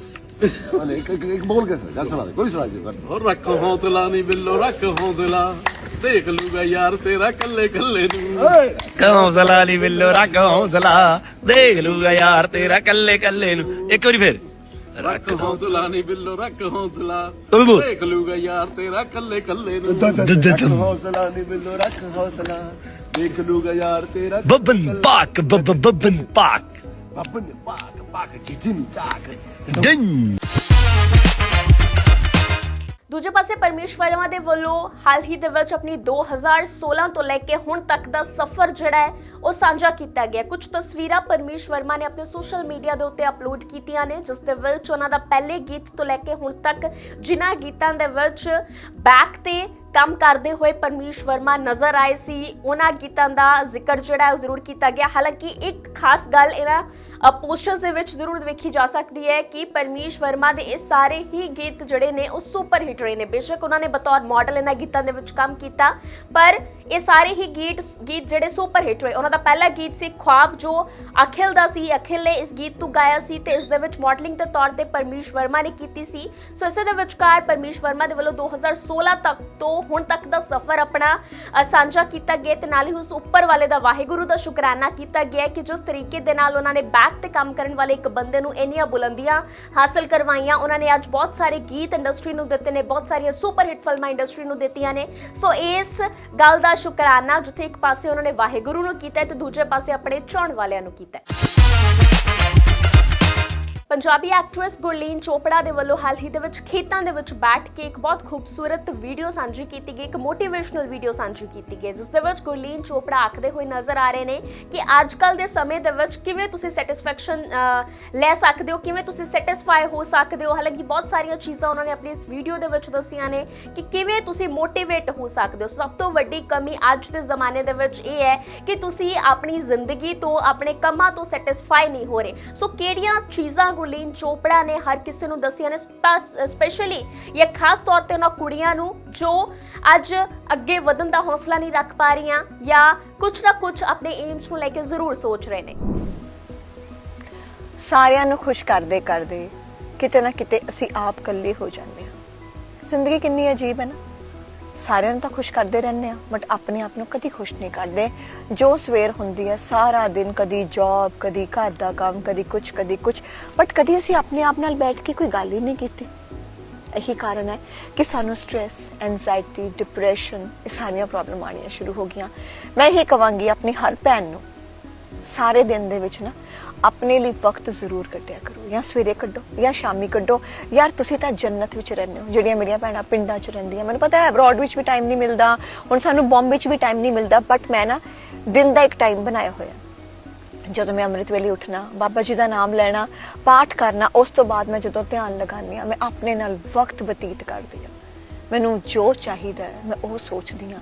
ਉਹਨੇ ਇੱਕ ਬੋਲ ਕੇ ਸੁਣਾ, ਦੇ ਕੋਈ ਸੁਣਾ ਦੇ। ਹੋਰ ਰੱਖ ਹੌਸਲਾ ਨਹੀਂ ਬਿੱਲੋ ਰੱਖ ਹੌਸਲਾ। ਦੇਖ ਲੂਗਾ ਯਾਰ ਤੇਰਾ ਕੱਲੇ ਕੱਲੇ ਨੂੰ। ਓਏ। ਹੌਸਲਾ ਲਈ ਬਿੱਲੋ ਰੱਖ ਹੌਸਲਾ ਦੇਖ ਲੂਗਾ ਯਾਰ ਤੇਰਾ ਕੱਲੇ ਕੱਲੇ ਨੂੰ। ਇੱਕ ਵਾਰੀ ਫੇਰ। ਰੱਖ ਹੌਸਲਾ ਨਹੀਂ ਬਿੱਲੋ ਰੱਖ ਹੌਸਲਾ। ਤੂੰ ਵੀ ਬੋਲ। ਦੇਖ ਲੂਗਾ ਯਾਰ ਤੇਰਾ ਕੱਲੇ ਕੱਲੇ ਨੂੰ। ਰੱਖ ਹੌਸਲਾ ਨਹੀਂ ਬਿੱਲੋ ਰੱਖ ਹੌਸਲਾ। ਦੇਖ ਲੂਗਾ ਯਾਰ ਤੇਰਾ ਬੱਬਨ ਪਾਕ ਬੱਬ ਬੱਬਨ ਪਾਕ। ਬੱਬਨ ਪਾਕ ਪਾਕ ਚੀਚਨ ਚਾਕ। ਡਨ ਦੂਜੇ ਪਾਸੇ ਪਰਮੇਸ਼ ਵਰਮਾ ਦੇ ਵੱਲੋਂ ਹਾਲ ਹੀ ਦੇ ਵਿੱਚ ਆਪਣੀ 2016 ਤੋਂ ਲੈ ਕੇ ਹੁਣ ਤੱਕ ਦਾ ਸਫ਼ਰ ਜਿਹੜਾ ਹੈ, ਉਹ ਸਾਂਝਾ ਕੀਤਾ ਗਿਆ। ਕੁਝ ਤਸਵੀਰਾਂ ਪਰਮੇਸ਼ ਵਰਮਾ ਨੇ ਆਪਣੇ ਸੋਸ਼ਲ ਮੀਡੀਆ ਦੇ ਉੱਤੇ ਅਪਲੋਡ ਕੀਤੀਆਂ ਨੇ, ਜਿਸ ਦੇ ਵਿੱਚ ਉਹਨਾਂ ਦਾ ਪਹਿਲੇ ਗੀਤ ਤੋਂ ਲੈ ਕੇ ਹੁਣ ਤੱਕ ਜਿਨ੍ਹਾਂ ਗੀਤਾਂ ਦੇ ਵਿੱਚ ਬੈਕ ਤੇ ਕੰਮ ਕਰਦੇ ਹੋਏ ਪਰਮੇਸ਼ ਵਰਮਾ ਨਜ਼ਰ ਆਏ ਸੀ, ਉਹਨਾਂ ਗੀਤਾਂ ਦਾ ਜ਼ਿਕਰ ਜਿਹੜਾ ਹੈ ਉਹ ਜ਼ਰੂਰ ਕੀਤਾ ਗਿਆ। ਹਾਲਾਂਕਿ ਇੱਕ ਖਾਸ ਗੱਲ ਇਹਨਾਂ ਪੋਸਟਰਸ ਦੇ ਵਿੱਚ ਜ਼ਰੂਰ ਵੇਖੀ ਜਾ ਸਕਦੀ ਹੈ ਕਿ ਪਰਮੇਸ਼ ਵਰਮਾ ਦੇ ਇਹ ਸਾਰੇ ਹੀ ਗੀਤ ਜਿਹੜੇ ਨੇ, ਉਹ ਸੁਪਰ ਹਿੱਟ ਰਹੇ ਨੇ। ਬੇਸ਼ੱਕ ਉਹਨਾਂ ਨੇ ਬਤੌਰ ਮਾਡਲ ਇਹਨਾਂ ਗੀਤਾਂ ਦੇ ਵਿੱਚ ਕੰਮ ਕੀਤਾ, ਪਰ ਇਹ ਸਾਰੇ ਹੀ ਗੀਤ ਗੀਤ ਜਿਹੜੇ ਸੁਪਰ ਹਿੱਟ ਹੋਏ ਉਹਨਾਂ ਦਾ ਪਹਿਲਾ ਗੀਤ ਸੀ ਖੁਆਬ, ਜੋ ਅਖਿਲ ਦਾ ਸੀ। ਅਖਿਲ ਨੇ ਇਸ ਗੀਤ ਤੋਂ ਗਾਇਆ ਸੀ ਤੇ ਇਸ ਦੇ ਵਿੱਚ ਮਾਡਲਿੰਗ ਦੇ ਤੌਰ ਤੇ ਪਰਮੇਸ਼ ਵਰਮਾ ਨੇ ਕੀਤੀ ਸੀ। ਸੋ ਇਸੇ ਦੇ ਵਿਚਕਾਰ ਪਰਮੇਸ਼ ਵਰਮਾ ਦੇ ਵੱਲੋਂ 2016 ਤੱਕ ਤੋਂ ਹੁਣ ਤੱਕ ਦਾ ਸਫ਼ਰ ਆਪਣਾ ਸਾਂਝਾ ਕੀਤਾ ਗਿਆ ਤੇ ਨਾਲ ਹੀ ਉਸ ਉੱਪਰ ਵਾਲੇ ਦਾ ਵਾਹਿਗੁਰੂ ਦਾ ਸ਼ੁਕਰਾਨਾ ਕੀਤਾ ਗਿਆ ਕਿ ਜਿਸ ਤਰੀਕੇ ਦੇ ਨਾਲ ਉਹਨਾਂ ਨੇ ਬੈਕ ਤੇ ਕੰਮ ਕਰਨ ਵਾਲੇ ਇੱਕ ਬੰਦੇ ਨੂੰ ਇੰਨੀਆਂ ਬੁਲੰਦੀਆਂ ਹਾਸਲ ਕਰਵਾਈਆਂ। ਉਹਨਾਂ ਨੇ ਅੱਜ ਬਹੁਤ ਸਾਰੇ ਗੀਤ ਇੰਡਸਟਰੀ ਨੂੰ ਦਿੱਤੇ ਨੇ, ਬਹੁਤ ਸਾਰੀਆਂ ਸੁਪਰ ਹਿੱਟ ਫਿਲਮਾਂ ਇੰਡਸਟਰੀ ਨੂੰ ਦਿੱਤੀਆਂ ਨੇ। ਸੋ ਇਸ ਗੱਲ ਦਾ ਸ਼ੁਕਰਾਨਾ ਜਿੱਥੇ ਇੱਕ ਪਾਸੇ ਉਹਨਾਂ ਨੇ ਵਾਹਿਗੁਰੂ ਨੂੰ ਕੀਤਾ ਤੇ ਦੂਜੇ ਪਾਸੇ ਆਪਣੇ ਚਾਹਣ ਵਾਲਿਆਂ ਨੂੰ ਕੀਤਾ ਪੰਜਾਬੀ ਐਕਟਰੈਸ ਗੁਰਲੀਨ ਚੋਪੜਾ ਦੇ ਵੱਲੋਂ ਹਾਲ ਹੀ ਦੇ ਵਿੱਚ ਖੇਤਾਂ ਦੇ ਵਿੱਚ ਬੈਠ ਕੇ ਇੱਕ ਬਹੁਤ ਖੂਬਸੂਰਤ ਵੀਡੀਓ ਸਾਂਝੀ ਕੀਤੀ ਗਈ, ਇੱਕ ਮੋਟੀਵੇਸ਼ਨਲ ਵੀਡੀਓ ਸਾਂਝੀ ਕੀਤੀ ਗਈ, ਜਿਸ ਦੇ ਵਿੱਚ ਗੁਰਲੀਨ ਚੋਪੜਾ ਆਖਦੇ ਹੋਏ ਨਜ਼ਰ ਆ ਰਹੇ ਨੇ ਕਿ ਅੱਜ ਕੱਲ ਦੇ ਸਮੇਂ ਦੇ ਵਿੱਚ ਕਿਵੇਂ ਤੁਸੀਂ ਸੈਟੀਸਫੈਕਸ਼ਨ ਲੈ ਸਕਦੇ ਹੋ, ਕਿਵੇਂ ਤੁਸੀਂ ਸੈਟੀਸਫਾਈ ਹੋ ਸਕਦੇ ਹੋ? ਹਾਲਾਂਕਿ ਬਹੁਤ ਸਾਰੀਆਂ ਚੀਜ਼ਾਂ ਉਹਨਾਂ ਨੇ ਆਪਣੀ ਇਸ ਵੀਡੀਓ ਦੇ ਵਿੱਚ ਦੱਸੀਆਂ ਨੇ ਕਿ ਕਿਵੇਂ ਤੁਸੀਂ ਮੋਟੀਵੇਟ ਹੋ ਸਕਦੇ ਹੋ। ਸਭ ਤੋਂ ਵੱਡੀ ਕਮੀ ਅੱਜ ਦੇ ਜ਼ਮਾਨੇ ਦੇ ਵਿੱਚ ਇਹ ਹੈ ਕਿ ਤੁਸੀਂ ਆਪਣੀ ਜ਼ਿੰਦਗੀ ਤੋਂ, ਆਪਣੇ ਕੰਮਾਂ ਤੋਂ ਸੈਟੀਸਫਾਈ ਨਹੀਂ ਹੋ ਰਹੇ। ਸੋ ਕਿਹੜੀਆਂ ਚੀਜ਼ਾਂ ਗੁਰਲੀਨ ਚੋਪੜਾ ਨੇ ਹਰ ਕਿਸੇ ਨੂੰ ਦੱਸੀਆਂ ਨੇ ਸਪੈਸ਼ਲੀ ਇਹ ਖਾਸ ਤੌਰ ਤੇ ਉਹਨਾਂ ਕੁੜੀਆਂ ਨੂੰ ਜੋ ਅੱਜ ਅੱਗੇ ਵਧਣ ਦਾ ਹੌਸਲਾ ਨਹੀਂ ਰੱਖ ਪਾ ਰਹੀਆਂ ਜਾਂ ਕੁਝ ਨਾ ਕੁਝ ਆਪਣੇ ਏਮਸ ਨੂੰ ਲੈ ਕੇ ਜ਼ਰੂਰ ਸੋਚ ਰਹੇ ਨੇ। ਸਾਰਿਆਂ ਨੂੰ ਖੁਸ਼ ਕਰਦੇ ਕਰਦੇ ਕਿਤੇ ਨਾ ਕਿਤੇ ਅਸੀਂ ਆਪ ਇਕੱਲੇ ਹੋ ਜਾਂਦੇ ਹਾਂ। ਜ਼ਿੰਦਗੀ ਕਿੰਨੀ ਅਜੀਬ ਹੈ ਨਾ। ਸਾਰਿਆਂ ਨੂੰ ਤਾਂ ਖੁਸ਼ ਕਰਦੇ ਰਹਿੰਦੇ ਆ ਬਟ ਆਪਣੇ ਆਪ ਨੂੰ ਕਦੀ ਖੁਸ਼ ਨਹੀਂ ਕਰਦੇ। ਜੋ ਸਵੇਰ ਹੁੰਦੀ ਹੈ, ਸਾਰਾ ਦਿਨ ਕਦੀ ਜੌਬ ਕਦੀ ਘਰ ਦਾ ਕੰਮ, ਕਦੀ ਕੁਝ ਕਦੀ ਕੁਝ ਬਟ ਕਦੀ ਅਸੀਂ ਆਪਣੇ ਆਪ ਨਾਲ ਬੈਠ ਕੇ ਕੋਈ ਗੱਲ ਹੀ ਨਹੀਂ ਕੀਤੀ। ਇਹੀ ਕਾਰਨ ਹੈ ਕਿ ਸਾਨੂੰ ਸਟ्रेस ਐਂਜ਼ਾਇਟੀ ਡਿਪਰੈਸ਼ਨ ਇਹ ਸਾਰੀਆਂ ਪ੍ਰੋਬਲਮ ਆਣੀਆਂ ਸ਼ੁਰੂ ਹੋ ਗਈਆਂ। ਮੈਂ ਇਹ ਕਹਾਂਗੀ ਆਪਣੀ ਹਰ ਭੈਣ ਨੂੰ, ਸਾਰੇ ਦਿਨ ਦੇ ਵਿੱਚ ਨਾ ਆਪਣੇ ਲਈ ਵਕਤ ਜ਼ਰੂਰ ਕੱਢਿਆ ਕਰੋ। ਜਾਂ ਸਵੇਰੇ ਕੱਢੋ, ਜਾਂ ਸ਼ਾਮੀ ਕੱਢੋ। ਯਾਰ, ਤੁਸੀਂ ਤਾਂ ਜੰਨਤ ਵਿੱਚ ਰਹਿੰਦੇ ਹੋ, ਜਿਹੜੀਆਂ ਮੇਰੀਆਂ ਭੈਣਾਂ ਪਿੰਡਾਂ 'ਚ ਰਹਿੰਦੀਆਂ। ਮੈਨੂੰ ਪਤਾ ਹੈ ਅਬਰੋਡ ਵਿੱਚ ਵੀ ਟਾਈਮ ਨਹੀਂ ਮਿਲਦਾ, ਹੁਣ ਸਾਨੂੰ ਬੰਬੇ 'ਚ ਵੀ ਟਾਈਮ ਨਹੀਂ ਮਿਲਦਾ ਬਟ ਮੈਂ ਨਾ ਦਿਨ ਦਾ ਇੱਕ ਟਾਈਮ ਬਣਾਇਆ ਹੋਇਆ। ਜਦੋਂ ਮੈਂ ਅੰਮ੍ਰਿਤ ਵੇਲੇ ਉੱਠਣਾ, ਬਾਬਾ ਜੀ ਦਾ ਨਾਮ ਲੈਣਾ, ਪਾਠ ਕਰਨਾ, ਉਸ ਤੋਂ ਬਾਅਦ ਮੈਂ ਜਦੋਂ ਧਿਆਨ ਲਗਾਉਂਦੀ ਹਾਂ, ਮੈਂ ਆਪਣੇ ਨਾਲ ਵਕਤ ਬਤੀਤ ਕਰਦੀ ਹਾਂ। ਮੈਨੂੰ ਜੋ ਚਾਹੀਦਾ ਹੈ, ਮੈਂ ਉਹ ਸੋਚਦੀ ਹਾਂ।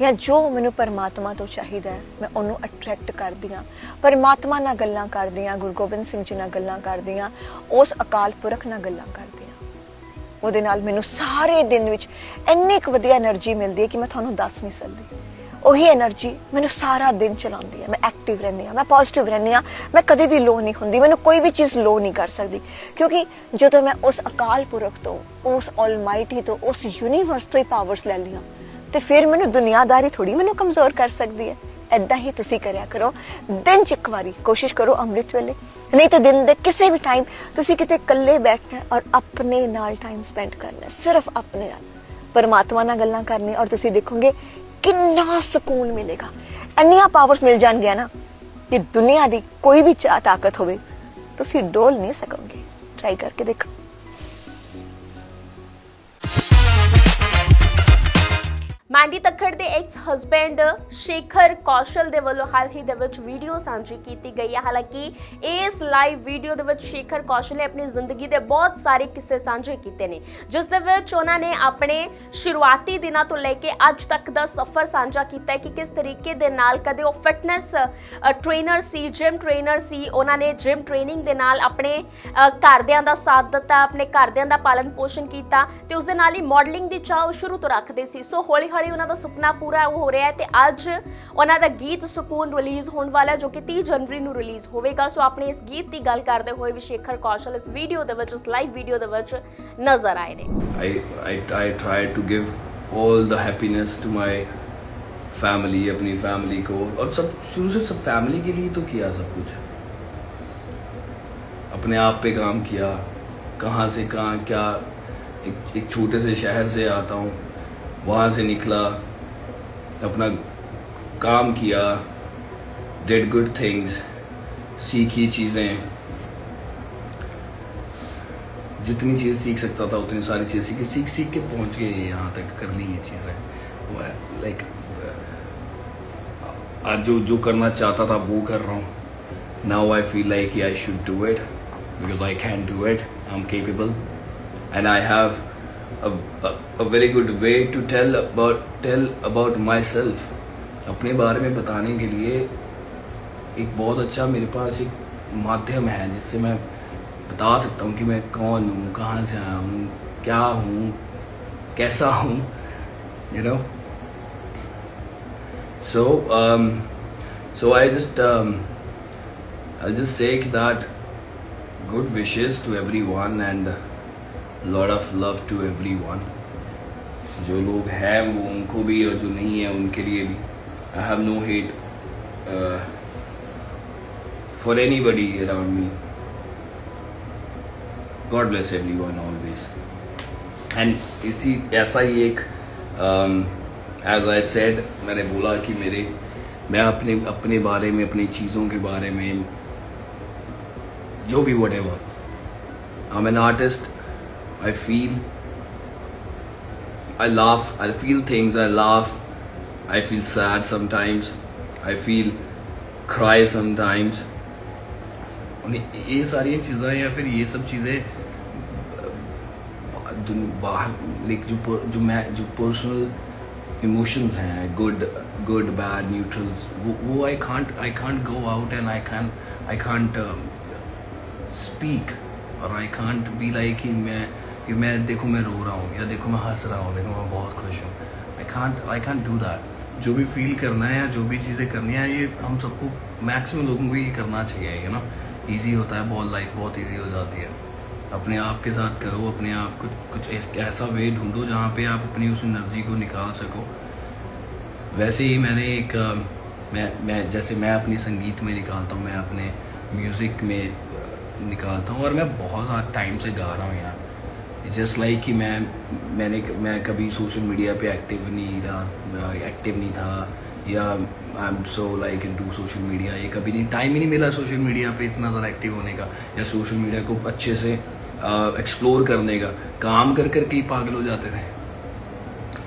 ਜਾਂ ਜੋ ਮੈਨੂੰ ਪਰਮਾਤਮਾ ਤੋਂ ਚਾਹੀਦਾ ਮੈਂ ਉਹਨੂੰ ਅਟਰੈਕਟ ਕਰਦੀ ਆ ਪਰਮਾਤਮਾ ਨਾਲ ਗੱਲਾਂ ਕਰਦੀ ਆ ਗੁਰੂ ਗੋਬਿੰਦ ਸਿੰਘ ਜੀ ਨਾਲ ਗੱਲਾਂ ਕਰਦੀ ਆ ਉਸ ਅਕਾਲ ਪੁਰਖ ਨਾਲ ਗੱਲਾਂ ਕਰਦੀ ਆ ਉਹਦੇ ਨਾਲ ਮੈਨੂੰ ਸਾਰੇ ਦਿਨ ਵਿੱਚ ਇੰਨੀ ਕੁ ਵਧੀਆ એનર્ਜੀ ਮਿਲਦੀ ਹੈ ਕਿ ਮੈਂ ਤੁਹਾਨੂੰ ਦੱਸ ਨਹੀਂ ਸਕਦੀ। ਉਹੀ એનર્ਜੀ ਮੈਨੂੰ ਸਾਰਾ ਦਿਨ ਚਲਾਉਂਦੀ ਹੈ। ਮੈਂ ਐਕਟਿਵ ਰਹਿੰਦੀ ਹਾਂ, ਮੈਂ ਪੋਜ਼ਿਟਿਵ ਰਹਿੰਦੀ ਹਾਂ, ਮੈਂ ਕਦੇ ਵੀ ਲੋ ਨਹੀਂ ਹੁੰਦੀ, ਮੈਨੂੰ ਕੋਈ ਵੀ ਚੀਜ਼ ਲੋ ਨਹੀਂ ਕਰ ਸਕਦੀ। ਕਿਉਂਕਿ ਜਦੋਂ ਮੈਂ ਉਸ ਅਕਾਲ ਪੁਰਖ ਤੋਂ, ਉਸ ਆਲਮਾਈਟੀ ਤੋਂ, ਉਸ ਯੂਨੀਵਰਸ ਤੋਂ ਹੀ ਪਾਵਰਸ ਲੈ ਲਈਆਂ ਤੇ ਫਿਰ ਮੈਨੂੰ ਦੁਨੀਆਦਾਰੀ ਥੋੜੀ ਮੈਨੂੰ ਕਮਜ਼ੋਰ ਕਰ ਸਕਦੀ ਹੈ। ਐਦਾਂ ਹੀ ਤੁਸੀਂ ਕਰਿਆ ਕਰੋ। ਦਿਨ ਚ ਇੱਕ ਵਾਰੀ ਕੋਸ਼ਿਸ਼ ਕਰੋ ਅੰਮ੍ਰਿਤ ਵੇਲੇ। ਨਹੀਂ ਤਾਂ ਦਿਨ ਦੇ ਕਿਸੇ ਵੀ ਟਾਈਮ ਤੁਸੀਂ ਕਿਤੇ ਇਕੱਲੇ ਬੈਠਣਾ ਔਰ ਆਪਣੇ ਨਾਲ ਟਾਈਮ ਸਪੈਂਡ ਕਰਨਾ, ਸਿਰਫ ਆਪਣੇ ਨਾਲ। ਪਰਮਾਤਮਾ ਨਾਲ ਗੱਲਾਂ ਕਰਨੀਆਂ ਔਰ ਤੁਸੀਂ ਦੇਖੋਗੇ ਕਿੰਨਾ ਸਕੂਨ ਮਿਲੇਗਾ। ਇੰਨੀਆਂ ਪਾਵਰਸ ਮਿਲ ਜਾਣਗੀਆਂ ਨਾ ਕਿ ਦੁਨੀਆ ਦੀ ਕੋਈ ਵੀ ਚਾ ਤਾਕਤ ਹੋਵੇ, ਤੁਸੀਂ ਡੋਲ ਨਹੀਂ ਸਕੋਗੇ। ਟਰਾਈ ਕਰਕੇ ਦੇਖੋ। ਮਾਂਡੀ ਤੱਖੜ ਦੇ ਐਕਸ ਹਸਬੈਂਡ ਸ਼ੇਖਰ ਕੌਸ਼ਲ ਦੇ ਵੱਲੋਂ ਹਾਲ ਹੀ ਦੇ ਵਿੱਚ ਵੀਡੀਓ ਸਾਂਝੀ ਕੀਤੀ ਗਈ ਹੈ। ਹਾਲਾਂਕਿ ਇਸ ਲਾਈਵ ਵੀਡੀਓ ਦੇ ਵਿੱਚ ਸ਼ੇਖਰ ਕੌਸ਼ਲ ਨੇ ਆਪਣੀ ਜ਼ਿੰਦਗੀ ਦੇ ਬਹੁਤ ਸਾਰੇ ਕਿੱਸੇ ਸਾਂਝੇ ਕੀਤੇ ਨੇ। ਜਿਸ ਦੇ ਵਿੱਚ ਉਹਨਾਂ ਨੇ ਆਪਣੇ ਸ਼ੁਰੂਆਤੀ ਦਿਨਾਂ ਤੋਂ ਲੈ ਕੇ ਅੱਜ ਤੱਕ ਦਾ ਸਫ਼ਰ ਸਾਂਝਾ ਕੀਤਾ ਹੈ ਕਿ ਕਿਸ ਤਰੀਕੇ ਦੇ ਨਾਲ ਕਦੇ ਉਹ ਫਿਟਨੈਸ ਟ੍ਰੇਨਰ ਸੀ ਜਿਮ ਟ੍ਰੇਨਰ ਸੀ, ਉਹਨਾਂ ਨੇ ਜਿਮ ਟ੍ਰੇਨਿੰਗ ਦੇ ਨਾਲ ਆਪਣੇ ਘਰਦਿਆਂ ਦਾ ਸਾਥ ਦਿੱਤਾ, ਆਪਣੇ ਘਰਦਿਆਂ ਦਾ ਪਾਲਣ ਪੋਸ਼ਣ ਕੀਤਾ ਤੇ ਉਸ ਦੇ ਨਾਲ ਹੀ ਮਾਡਲਿੰਗ ਦੀ ਚਾਹ ਉਹ ਸ਼ੁਰੂ ਤੋਂ ਰੱਖਦੇ ਸੀ। ਸੋ ਹੌਲੀ ਹੌਲੀ ਉਹਨਾਂ ਦਾ ਸੁਪਨਾ ਪੂਰਾ ਹੋ ਰਿਹਾ ਹੈ ਤੇ ਅੱਜ ਉਹਨਾਂ ਦਾ ਗੀਤ ਸਕੂਨ ਰਿਲੀਜ਼ ਹੋਣ ਵਾਲਾ ਹੈ, ਜੋ ਕਿ 30 ਜਨਵਰੀ ਨੂੰ ਰਿਲੀਜ਼ ਹੋਵੇਗਾ ਸੋ ਆਪਣੇ ਇਸ ਗੀਤ ਦੀ ਗੱਲ ਕਰਦੇ ਹੋਏ ਵੀ ਸ਼ੇਖਰ ਕੌਸ਼ਲ ਇਸ ਵੀਡੀਓ ਦੇ ਵਿੱਚ ਇਸ ਲਾਈਵ ਵੀਡੀਓ ਦੇ ਵਿੱਚ ਨਜ਼ਰ ਆਏ ਨੇ I, I, I tried to give all the happiness to my family अपनी फैमिली को और सब शुरू से सब फैमिली के लिए तो किया सब कुछ अपने आप पे काम किया कहाँ से कहाँ क्या एक, एक छोटे से शहर से आता हूँ वहाँ से निकला, अपना काम किया डेड गुड थिंग्स सीखी चीज़ें। जितनी चीज़ सीख सकता था, उतनी सारी चीज़ सीखी। सीख सीख के पहुँच गए, यहाँ तक कर ली ये चीज़ें लाइक आज जो जो करना चाहता था, वो कर रहा हूँ। Now I feel like I should do it because I can do it I am capable and I have a a very good way to tell about tell about myself अपने बारे में बताने के लिए एक बहुत अच्छा मेरे पास एक माध्यम है जिससे मैं बता सकता हूँ कि मैं कौन हूँ कहाँ से आया हूँ क्या हूँ कैसा हूँ you know so um, so I just um, I'll just say that good wishes to everyone and of love to everyone जो लोग हैं वो उनको भी और जो नहीं है उनके लिए भी। I have no hate for anybody around me God bless everyone always and इसी, ऐसा ही एक एज आई सेड मैंने बोला कि मेरे, मैं अपने अपने बारे में, अपनी चीज़ों के बारे में, जो भी whatever I am an artist I feel I laugh, I feel things, I laugh, I feel sad sometimes, I feel cry sometimes. और ये- ये सारी चीज़ें या फिर ये सब चीज़ें दुन- बाहर लाइक जो पर- जो मैं जो पर्सनल इमोशंस हैं गुड गुड बैड न्यूट्रल्स वो वो I can't I can't go out and I can I can't speak और आई कांट बी लाइक कि मैं कि मैं, देखो मैं रो रहा हूँ या देखो मैं हंस रहा हूँ, देखो मैं बहुत खुश हूँ। I can't I can't do that जो भी फील करना है या जो भी चीज़ें करनी है, ये हम सबको मैक्सिमम लोगों को ये करना चाहिए यू नो ईजी होता है, बहुत लाइफ बहुत ईजी हो जाती है। अपने आप के साथ करो, अपने आप को, कुछ ऐसा वे ढूंढो जहाँ पे आप अपनी उस एनर्जी को निकाल सको। वैसे ही मैंने एक, मैं मैं, जैसे मैं अपनी संगीत में निकालता हूँ, मैं अपने म्यूज़िक में निकालता हूँ और मैं बहुत टाइम से गा रहा हूँ यार। जस्ट लाइक कि मैं मैंने मैं कभी सोशल मीडिया पे एक्टिव नहीं रहा एक्टिव नहीं था या I am so like into social media ये कभी नहीं टाइम ही नहीं मिला सोशल मीडिया पे इतना ज़्यादा एक्टिव होने का या सोशल मीडिया को अच्छे से एक्सप्लोर uh, करने का। काम कर कर के ही पागल हो जाते थे।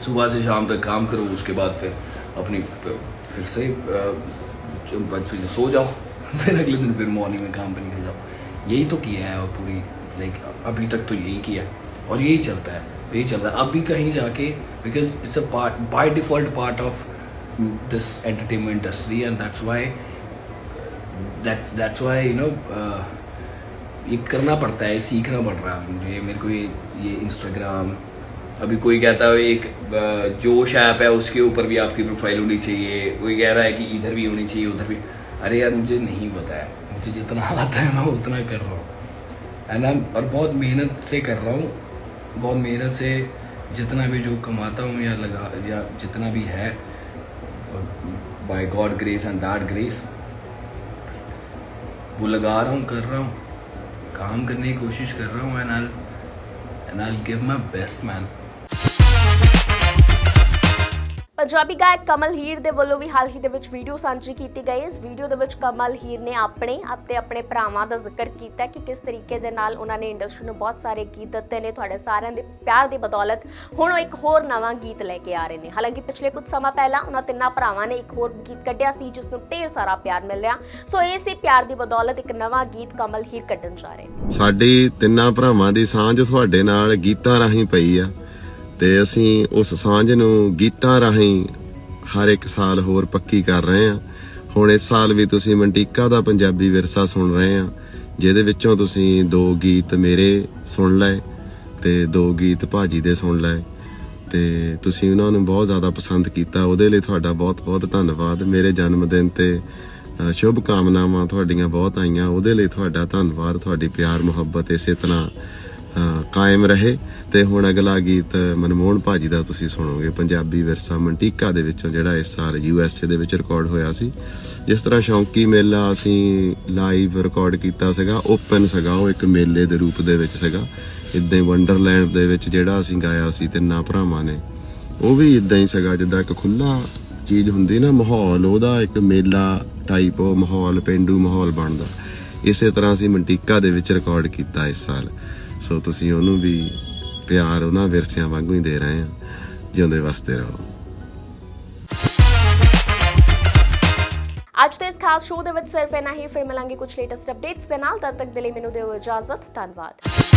सुबह से शाम तक काम करो उसके बाद फिर अपनी फिर से बस फिर सो जाओ। फिर अगले दिन फिर मॉर्निंग में काम पर निकल जाओ। यही तो किया है और पूरी लाइक अभी तक तो यही किया। है और यही चलता है, यही चल रहा है। अब भी कहीं जाके because it's a part by default part of this entertainment industry and that's why that that's why you know ये करना पड़ता है सीखना पड़ रहा है मुझे। मेरे को ये ये इंस्टाग्राम अभी कोई कहता है, एक जोश ऐप है, उसके ऊपर भी आपकी प्रोफ़ाइल होनी चाहिए। कोई कह रहा है कि इधर भी होनी चाहिए, उधर भी। अरे यार, मुझे नहीं पता है। मुझे जितना आता है, मैं उतना कर रहा हूँ ना? और बहुत मेहनत से कर रहा हूँ। बहुत मेहनत से जितना भी जो कमाता हूँ या लगा, या जितना भी है by God grace and dad grace वो लगा रहा हूँ, कर रहा हूँ, काम करने की कोशिश कर रहा हूँ and I and I give my best man Punjabi ਗਾਇਕ ਕਮਲ ਹੀਰ ਦੇ ਵੱਲੋਂ ਵੀ ਹਾਲ ਹੀ ਦੇ ਵਿੱਚ ਵੀਡੀਓ ਸਾਂਝੀ ਕੀਤੀ ਗਈ ਇਸ ਵੀਡੀਓ ਦੇ ਵਿੱਚ ਕਮਲ ਹੀਰ ਨੇ ਆਪਣੇ ਅਤੇ ਆਪਣੇ ਭਰਾਵਾਂ ਦਾ ਜ਼ਿਕਰ ਕੀਤਾ ਕਿ ਕਿਸ ਤਰੀਕੇ ਦੇ ਨਾਲ ਉਹਨਾਂ ਨੇ ਇੰਡਸਟਰੀ ਨੂੰ ਬਹੁਤ ਸਾਰੇ ਗੀਤ ਦਿੱਤੇ ਨੇ। ਤੁਹਾਡੇ ਸਾਰਿਆਂ ਦੇ ਪਿਆਰ ਦੀ ਬਦੌਲਤ ਹੁਣ ਉਹ ਇੱਕ ਹੋਰ ਨਵਾਂ ਗੀਤ ਲੈ ਕੇ ਆ ਰਹੇ ਨੇ। ਹਾਲਾਂਕਿ ਪਿਛਲੇ ਕੁਝ ਸਮਾਂ ਪਹਿਲਾਂ ਉਹਨਾਂ ਤਿੰਨਾਂ ਭਰਾਵਾਂ ਨੇ ਇੱਕ ਹੋਰ ਗੀਤ ਕੱਢਿਆ ਸੀ, ਜਿਸ ਨੂੰ ਢੇਰ ਸਾਰਾ ਪਿਆਰ ਮਿਲਿਆ ਸੋ ਇਸੇ ਪਿਆਰ ਦੀ ਬਦੌਲਤ ਇੱਕ ਨਵਾਂ ਗੀਤ ਕਮਲ ਹੀਰ ਕੱਢਣ ਜਾ ਰਹੇ ਨੇ। ਸਾਡੀ ਤਿੰਨਾਂ ਭਰਾਵਾਂ ਦੀ ਸਾਂਝ ਤੁਹਾਡੇ ਨਾਲ ਗੀਤਾਂ ਰਾਹੀਂ ਪਈ ਆ। ਤੇ ਅਸੀਂ ਉਸ ਸਾਂਝ ਨੂੰ ਗੀਤਾਂ ਰਾਹੀਂ ਹਰ ਇੱਕ ਸਾਲ ਹੋਰ ਪੱਕੀ ਕਰ ਰਹੇ ਹਾਂ। ਹੁਣ ਇਸ ਸਾਲ ਵੀ ਤੁਸੀਂ ਮੰਟੀਕਾ ਦਾ ਪੰਜਾਬੀ ਵਿਰਸਾ ਸੁਣ ਰਹੇ ਆ ਜਿਹਦੇ ਵਿੱਚੋਂ ਤੁਸੀਂ ਦੋ ਗੀਤ ਮੇਰੇ ਸੁਣ ਲਏ ਤੇ ਦੋ ਗੀਤ ਭਾਜੀ ਦੇ ਸੁਣ ਲਏ ਤੇ ਤੁਸੀਂ ਉਹਨਾਂ ਨੂੰ ਬਹੁਤ ਜ਼ਿਆਦਾ ਪਸੰਦ ਕੀਤਾ। ਉਹਦੇ ਲਈ ਤੁਹਾਡਾ ਬਹੁਤ-ਬਹੁਤ ਧੰਨਵਾਦ। ਮੇਰੇ ਜਨਮ ਦਿਨ ਤੇ ਸ਼ੁਭ ਕਾਮਨਾਵਾਂ ਤੁਹਾਡੀਆਂ ਬਹੁਤ ਆਈਆਂ। ਉਹਦੇ ਲਈ ਤੁਹਾਡਾ ਧੰਨਵਾਦ, ਤੁਹਾਡੀ ਪਿਆਰ ਮੁਹੱਬਤ ਇਸੇ ਤਰ੍ਹਾਂ ਕਾਇਮ ਰਹੇ ਤੇ ਹੁਣ ਅਗਲਾ ਗੀਤ ਮਨਮੋਹਨ ਭਾਜੀ ਦਾ ਤੁਸੀਂ ਸੁਣੋਗੇ, ਪੰਜਾਬੀ ਵਿਰਸਾ ਮੰਟੀਕਾ ਦੇ ਵਿੱਚੋਂ ਜਿਹੜਾ ਇਸ ਸਾਲ ਯੂ ਦੇ ਵਿੱਚ ਰਿਕਾਰਡ ਹੋਇਆ ਸੀ। ਜਿਸ ਤਰ੍ਹਾਂ ਸ਼ੌਂਕੀ ਮੇਲਾ ਅਸੀਂ ਲਾਈਵ ਰਿਕਾਰਡ ਕੀਤਾ ਸੀਗਾ ਓਪਨ ਸੀਗਾ, ਉਹ ਇੱਕ ਮੇਲੇ ਦੇ ਰੂਪ ਦੇ ਵਿੱਚ ਸੀਗਾ। ਇਦਾਂ ਵੰਡਰਲੈਂਡ ਦੇ ਵਿੱਚ ਜਿਹੜਾ ਅਸੀਂ ਗਾਇਆ ਸੀ, ਤਿੰਨਾਂ ਭਰਾਵਾਂ ਨੇ, ਉਹ ਵੀ ਇਦਾਂ ਹੀ ਸੀਗਾ, ਜਿੱਦਾਂ ਇੱਕ ਖੁੱਲਾ ਚੀਜ਼ ਹੁੰਦੀ ਨਾ, ਮਾਹੌਲ, ਉਹਦਾ ਇੱਕ ਮੇਲਾ ਟਾਈਪ ਉਹ ਮਾਹੌਲ, ਪਿੰਡੂ ਮਾਹੌਲ ਬਣਦਾ। ਇਸੇ ਤਰ੍ਹਾਂ ਅਸੀਂ ਮੰਟੀਕਾ ਦੇ ਵਿੱਚ ਰਿਕਾਰਡ ਕੀਤਾ ਇਸ ਸਾਲ। ਸੋ ਤੁਸੀਂ ਉਹਨੂੰ ਵੀ ਪਿਆਰ ਉਹਨਾਂ ਵਿਰਸਿਆਂ ਵਾਂਗੂ ਹੀ ਦੇ ਰਹੇ ਆ ਜਿਉਂਦੇ ਵਸਦੇ ਰਹੋ। ਅੱਜ ਦੇ ਇਸ ਖਾਸ ਸ਼ੋਅ ਦੇ ਵਿੱਚ ਸਿਰਫ ਇੰਨਾ ਹੀ, ਫਿਰ ਮਿਲਾਂਗੇ ਕੁਝ ਲੇਟੈਸਟ ਅਪਡੇਟਸ ਦੇ ਨਾਲ। ਤਦ ਤੱਕ ਦੇ ਲਈ ਮੈਨੂੰ ਦਿਓ ਇਜਾਜ਼ਤ। ਧੰਨਵਾਦ।